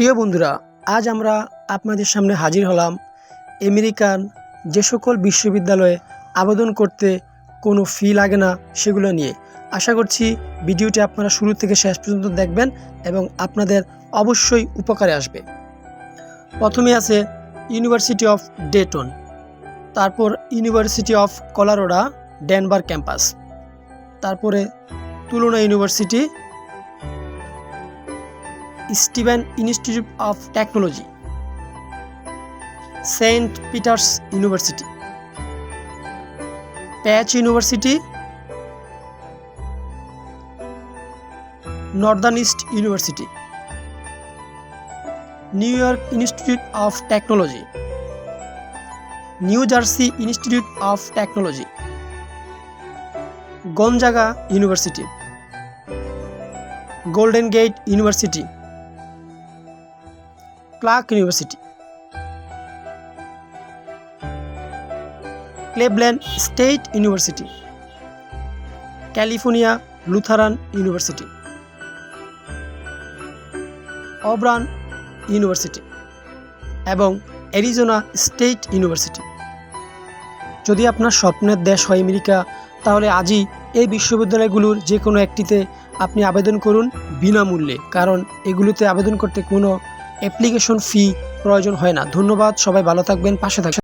প্রিয় বন্ধুরা, আজ আমরা আপনাদের সামনে হাজির হলাম আমেরিকান যে সকল বিশ্ববিদ্যালয়ে আবেদন করতে কোনো ফি লাগে না সেগুলো নিয়ে। আশা করছি ভিডিওটি আপনারা শুরু থেকে শেষ পর্যন্ত দেখবেন এবং আপনাদের অবশ্যই উপকারে আসবে। প্রথমে আছে ইউনিভার্সিটি অফ ডেটন তারপর University of Colorado Denver campus তারপরে Tulane University Stevens Institute of Technology, Saint Peter's University, Pace University, Northern East University, New York Institute of Technology, New Jersey Institute of Technology, Gonzaga University, Golden Gate University Clark University. Cleveland State University. California Lutheran University. Auburn University এবং Arizona State University. যদি আপনার স্বপ্নের দেশ হয় America, তাহলে আজই এই বিশ্ববিদ্যালয়গুলোর যে কোনো একটিতে আপনি আবেদন করুন বিনামূল্যে, কারণ এগুলোতে আবেদন করতে কোনো অ্যাপ্লিকেশন ফি প্রয়োজন হয় না। ধন্যবাদ সবাই ভালো থাকবেন পাশে থাকবেন।